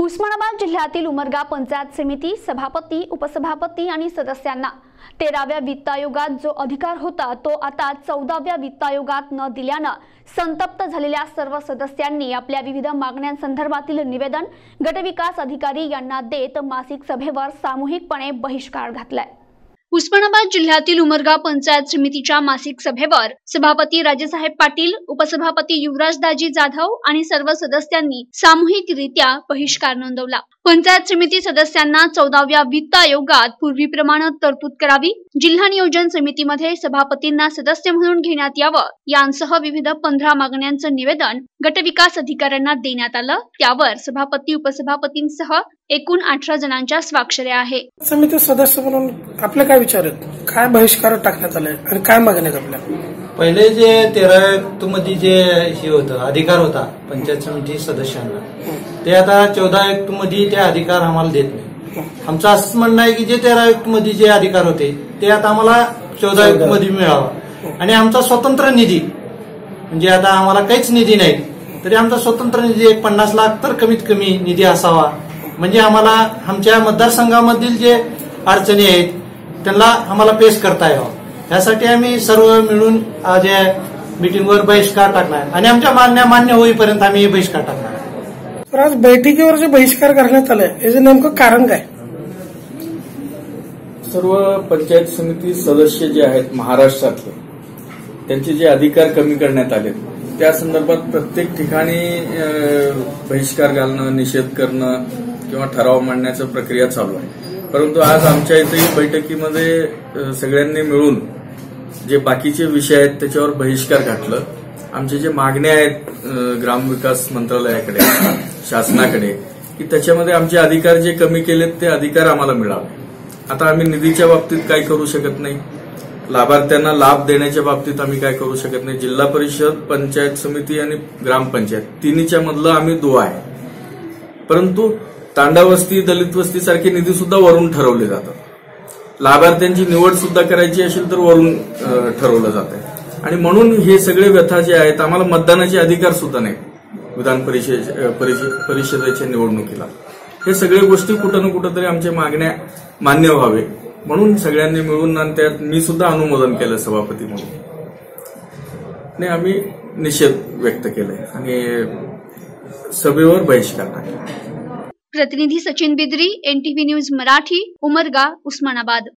उस्मानाबाद जिल्ह्यातील उमरगा पंचायत समिती सभापती उपसभापती आणि सदस्यांना तेराव्या वित्त आयोगात जो अधिकार होता तो आता चौदाव्या वित्त आयोगात न दिल्यानं संतप्त झालेल्या सर्व सदस्यांनी आपल्या विविध मागण्यांसंदर्भातील निवेदन गटविकास अधिकारी यांना देत मासिक सभेवर सामूहिकपणे बहिष्कार घातलाय. उस्मानाबाद जिल्ह्यातील उमरगा पंचायत समितीच्या मासिक सभेवर सभापती राजेसाहेब पाटील उपसभापती युवराजदाजी जाधव आणि सर्व सदस्यांनी सामूहिकरित्या बहिष्कार नोंदवला. पंचायत समिती सदस्यांना चौदाव्या वित्त आयोगात पूर्वीप्रमाणे तरतूद करावी जिल्हा नियोजन समितीमध्ये सभापतींना सदस्य म्हणून घेण्यात यावं यांसह विविध पंधरा मागण्यांचं निवेदन गटविकास अधिकाऱ्यांना देण्यात आलं. त्यावर सभापती उपसभापतींसह एकूण अठरा जणांच्या स्वाक्षऱ्या आहे. समिती सदस्य म्हणून आपले काय विचार आहेत? काय बहिष्कार टाकण्यात आले आणि काय मागण्यात आपल्या पहिले जे तेरा मध्ये जे हे होतं अधिकार होता पंचायत समिती सदस्यांना ते आता चौदा युक्त मध्ये ते अधिकार आम्हाला देत नाही. आमचं असं म्हणणं आहे की जे तेरा युक्त मध्ये जे अधिकार होते ते आता आम्हाला चौदा युक्त मध्ये मिळावं. आणि आमचा स्वतंत्र निधी म्हणजे आता आम्हाला काहीच निधी नाही तरी आमचा स्वतंत्र निधी एक पन्नास लाख तर कमीत कमी निधी असावा. म्हणजे आम्हाला आमच्या मतदारसंघामधील जे अडचणी आहेत त्यांना आम्हाला पेश करता यावं. यासाठी आम्ही सर्व मिळून आज या मिटिंगवर बहिष्कार टाकणार आणि आमच्या मान्य मान्य होईपर्यंत आम्ही बहिष्कार टाकणार तर आज बैठकीवर जे बहिष्कार करण्यात आलाय याचं नेमकं कारण काय? सर्व पंचायत समिती सदस्य जे आहेत महाराष्ट्रातले त्यांचे जे अधिकार कमी करण्यात आले त्या संदर्भात प्रत्येक ठिकाणी बहिष्कार घालणं निषेध करणं किंवा ठराव मांडण्याची प्रक्रिया चालू आहे. परंतु आज आमच्या इथेही बैठकीमध्ये सगळ्यांनी मिळून जे बाकीचे विषय आहेत त्याच्यावर बहिष्कार घातलं. आमचे जे मागण्या आहेत ग्रामविकास मंत्रालयाकडे शासनाकडे की त्याच्यामध्ये आमचे अधिकार जे कमी केलेत ते अधिकार आम्हाला मिळावे आता आम्ही निधीच्या बाबतीत काय करू शकत नाही? लाभार्थ्यांना लाभ देण्याच्या बाबतीत आम्ही काय करू शकत नाही? जिल्हा परिषद पंचायत समिती आणि ग्रामपंचायत तिन्हीच्या मधलं आम्ही दुवा आहे. परंतु तांडावस्ती दलित वस्ती सारखे निधी सुद्धा वरून ठरवले जातात. लाभार्थ्यांची निवड सुद्धा करायची असेल तर वरून ठरवलं जात आहे आणि म्हणून हे सगळे व्यथा जे आहेत आम्हाला मतदानाचे अधिकार सुद्धा नाही. विधान परिषद- परिषदेच्या निवडणुकीला. हे सगळे गोष्टी कुठं ना कुठं तरी आमच्या मागण्या मान्य व्हावे. म्हणून सगळ्यांनी मिळून आणि त्यात मी सुद्धा अनुमोदन केलं सभापती म्हणून. आणि आम्ही निषेध व्यक्त केलाय. आणि सभेवर बहिष्कार टाकला. प्रतिनिधी सचिन बिद्री एनटीव्ही न्यूज मराठी उमरगा उस्मानाबाद.